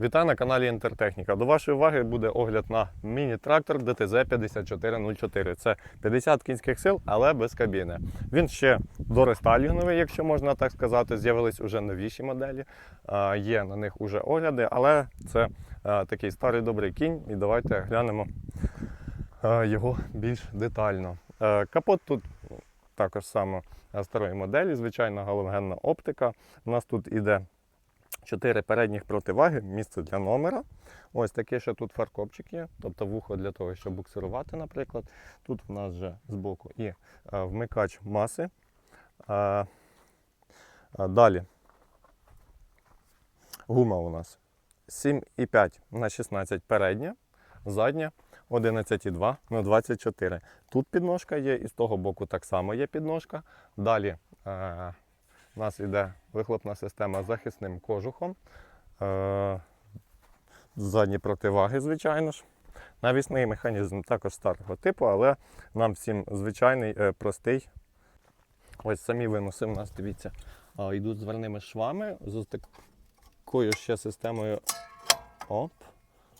Вітаю на каналі Інтертехніка. До вашої уваги буде огляд на міні-трактор DTZ 5404. Це 50 кінських сил, але без кабіни. Він ще дорестайлінговий, якщо можна так сказати. З'явились уже новіші моделі. Є на них уже огляди, але це такий старий добрий кінь. І давайте глянемо його більш детально. Капот тут також саме старої моделі, звичайна галогенна оптика. У нас тут іде Чотири передніх противаги, місце для номера. Ось таке ще тут фаркопчик є, тобто вухо для того, щоб буксирувати, наприклад. Тут в нас вже збоку і е, вмикач маси. Е, е, далі гума у нас 7,5 на 16 передня, задня 11,2 на 24. Тут підножка є, і з того боку так само є підножка. Далі е, у нас йде вихлопна система з захисним кожухом. Е, задні противаги, звичайно ж. Навісний механізм також старого типу, але нам всім звичайний, е, простий. Ось самі виноси у нас, дивіться, йдуть зверними швами з такою ще системою оп,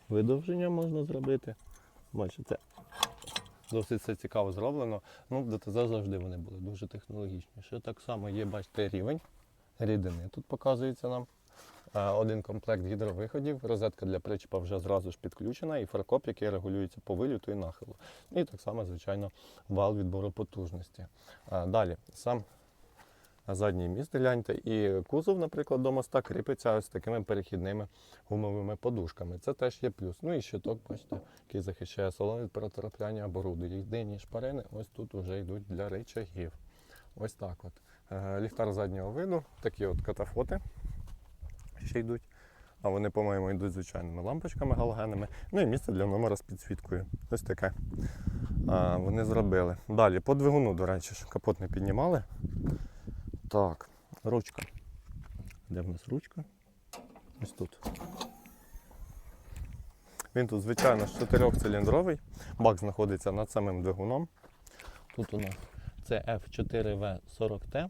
видовження можна зробити. Бачите, досить це цікаво зроблено. Ну, ДТЗ завжди вони були дуже технологічні. Ще так само є, бачите, рівень рідини. Тут показується нам е, один комплект гідровиходів, розетка для причепа вже зразу ж підключена, і фаркоп, який регулюється по виліту і нахилу. І так само, звичайно, вал відбору потужності. Е, Далі, сам задній міст, гляньте, і кузов, наприклад, до моста кріпиться ось такими перехідними гумовими подушками. Це теж є плюс. Ну і щиток, бачите, який захищає салон від перетрапляння оборуду. Єдині шпарини ось тут вже йдуть для речагів. Ось так от. Е, Ліхтар заднього виду, такі от катафоти ще йдуть. А вони, по-моєму, йдуть звичайними лампочками галогенними. Ну і місце для номера з підсвіткою. Ось таке. А, вони зробили. Далі, по двигуну, до речі, капот не піднімали. Так, ручка. Де в нас ручка? Ось тут. Він тут, звичайно, ж чотирьохциліндровий. Бак знаходиться над самим двигуном. Тут у нас це F4V40T.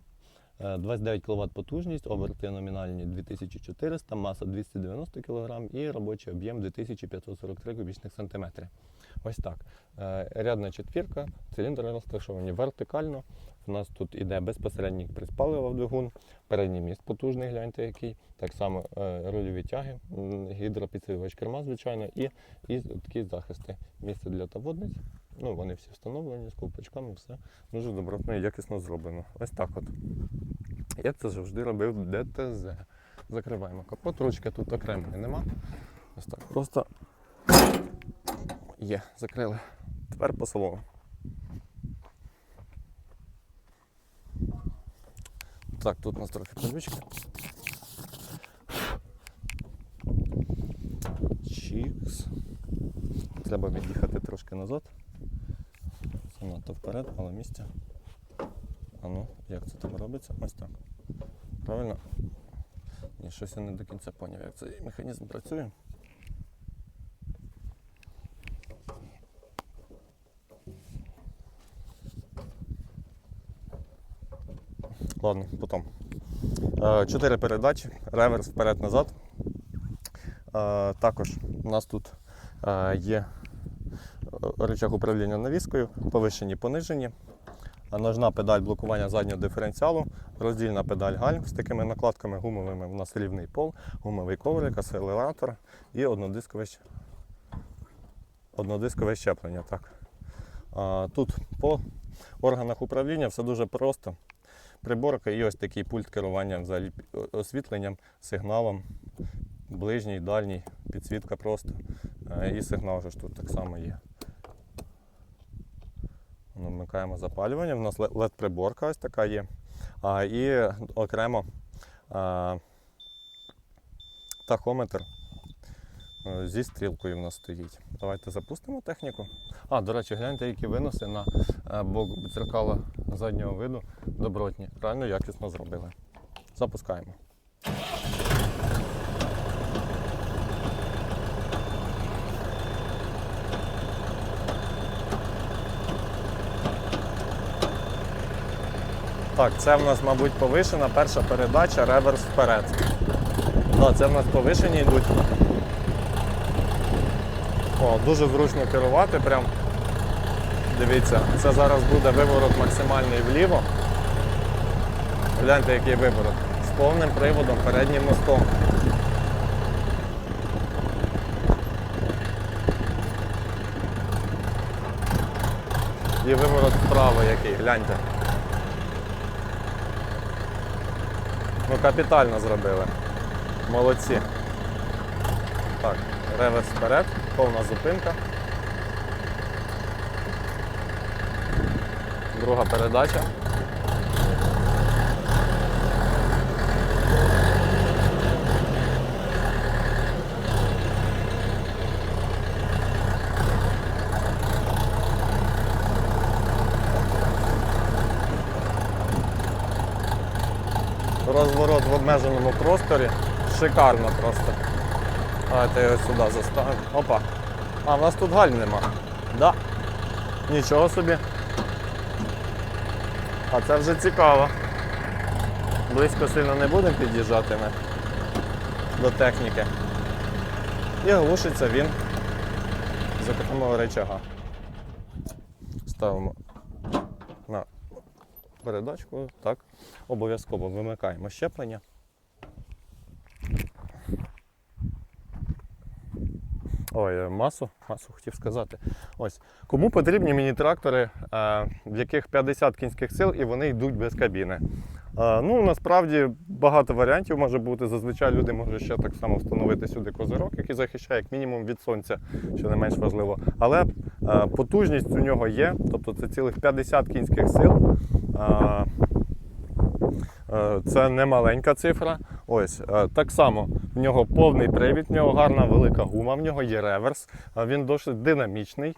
Е, 29 кВт потужність, оберти номінальні 2400, маса 290 кг і робочий об'єм 2543 кубічних сантиметри. Ось так. Е, Рядна четвірка, циліндри розташовані вертикально. У нас тут іде безпосередній приспалива в двигун, передній міст потужний, гляньте який. Так само е, рульові тяги, гідропідсилювач керма, звичайно, і, і такі захисти. Місце для таводниць. Ну, вони всі встановлені з ковпачками, все дуже добротно і якісно зроблено. Ось так от. Як це завжди робив ДТЗ. Закриваємо капот, ручки тут окремої нема. Ось так. Просто є, закрили. Тепер по салону. Так, тут у нас трохи подвічки. Чікс. Треба від'їхати трошки назад. Занадто вперед, але місця. А ну, як це там робиться? Ось так. Правильно? Ні, щось я не до кінця поняв, як цей механізм працює. Ладно, потім. Е, Чотири передачі, реверс вперед-назад. Е, Також у нас тут е, є рычаг управління навіскою, повишені, понижені. Ножна педаль блокування заднього диференціалу, роздільна педаль гальм з такими накладками гумовими. У нас рівний пол, гумовий коврик, акселератор і однодискове, однодискове щеплення. Так. Тут по органах управління все дуже просто. Приборка і ось такий пульт керування взагалі освітленням, сигналом, ближній, дальній, підсвітка просто. Е, І сигнал ж тут так само є. Ну, Вмикаємо запалювання. У нас led приборка ось така є. А, і окремо тахометр зі стрілкою в нас стоїть. Давайте запустимо техніку. А, до речі, гляньте, які виноси на е, бок дзеркала заднього виду добротні. Реально якісно зробили. Запускаємо. Так, це в нас, мабуть, повишена перша передача, реверс вперед. Так, це в нас повишені йдуть. О, дуже зручно керувати. Прям. Дивіться, це зараз буде виворот максимальний вліво. Гляньте, який виворот. З повним приводом, переднім мостом. І виворот вправо який, гляньте. Ну, капітально зробили. Молодці. Так, реверс вперед, повна зупинка. Друга передача. Розворот в обмеженому просторі. Шикарно просто. Давайте його сюди заставимо. Опа. А, в нас тут гальм нема. Да. Нічого собі. А це вже цікаво. Близько сильно не будемо під'їжджати ми до техніки. І глушиться він з окремого речага. Ставимо на передачку. Так. Обов'язково вимикаємо щеплення. Ой, е, масу, масу хотів сказати. Ось. Кому потрібні міні-трактори, е, в яких 50 кінських сил і вони йдуть без кабіни. Е, Ну, насправді багато варіантів може бути. Зазвичай люди можуть ще так само встановити сюди козирок, який захищає як мінімум від сонця, що не менш важливо. Але потужність у нього є, тобто це цілих 50 кінських сил. Це не маленька цифра. Ось так само в нього повний привід, в нього гарна велика гума, в нього є реверс. Він досить динамічний,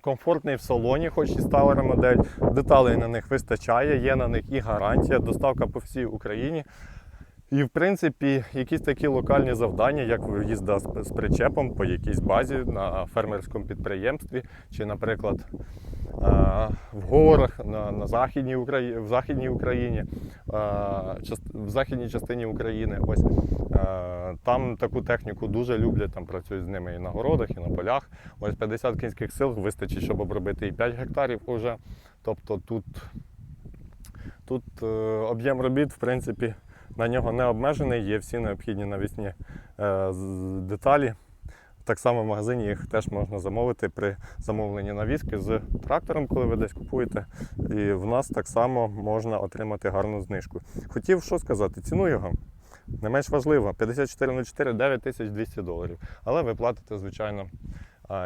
комфортний в салоні, хоч і сталера модель. Деталей на них вистачає, є на них і гарантія, доставка по всій Україні. І, в принципі, якісь такі локальні завдання, як їзда з причепом по якійсь базі на фермерському підприємстві, чи, наприклад, в горах на, на західній Україні, в Західній Україні, в західній частині України. Ось там таку техніку дуже люблять, там працюють з ними і на городах, і на полях. Ось 50 кінських сил вистачить, щоб обробити і 5 гектарів уже. Тобто тут, тут е, об'єм робіт, в принципі, на нього не обмежений, є всі необхідні навісні е, деталі. Так само в магазині їх теж можна замовити при замовленні навіски з трактором, коли ви десь купуєте. І в нас так само можна отримати гарну знижку. Хотів що сказати, ціну його не менш важливо. 5404 9200 доларів. Але ви платите, звичайно,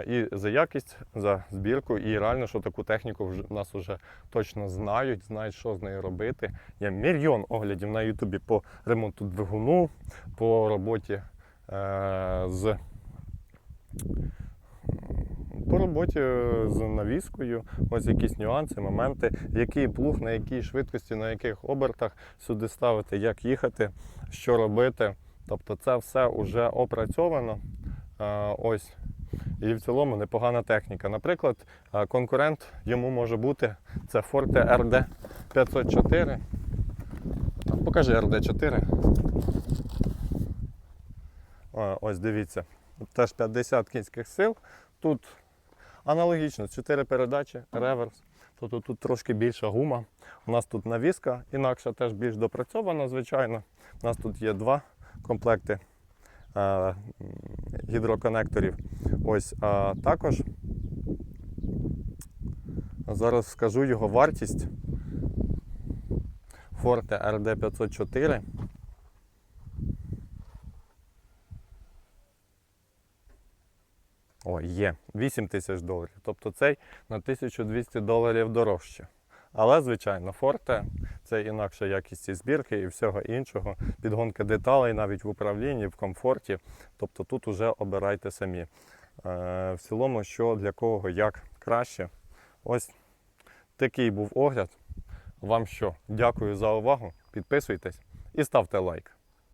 і за якість, за збірку, і реально, що таку техніку вже нас вже точно знають, знають, що з нею робити. Є мільйон оглядів на Ютубі по ремонту двигуну, по роботі е, з по роботі з навіскою, ось якісь нюанси, моменти, який плуг, на якій швидкості, на яких обертах сюди ставити, як їхати, що робити. Тобто це все вже опрацьовано. Е, Ось. І в цілому непогана техніка. Наприклад, конкурент йому може бути це Forte RD 504. Покажи RD 4. Е, Ось дивіться. Теж 50 кінських сил. Тут аналогічно 4 передачі, реверс. Тобто тут трошки більша гума. У нас тут навіска інакша, теж більш допрацьована, звичайно. У нас тут є два комплекти гідроконекторів. Ось а також зараз скажу його вартість. Forte RD 504. О, є 8 тисяч доларів. Тобто цей на 1200 доларів дорожче. Але, звичайно, форте це інакша якість і збірки і всього іншого. Підгонка деталей навіть в управлінні, в комфорті. Тобто тут уже обирайте самі. Е, в цілому, що для кого як краще. Ось такий був огляд. Вам що? Дякую за увагу. Підписуйтесь і ставте лайк.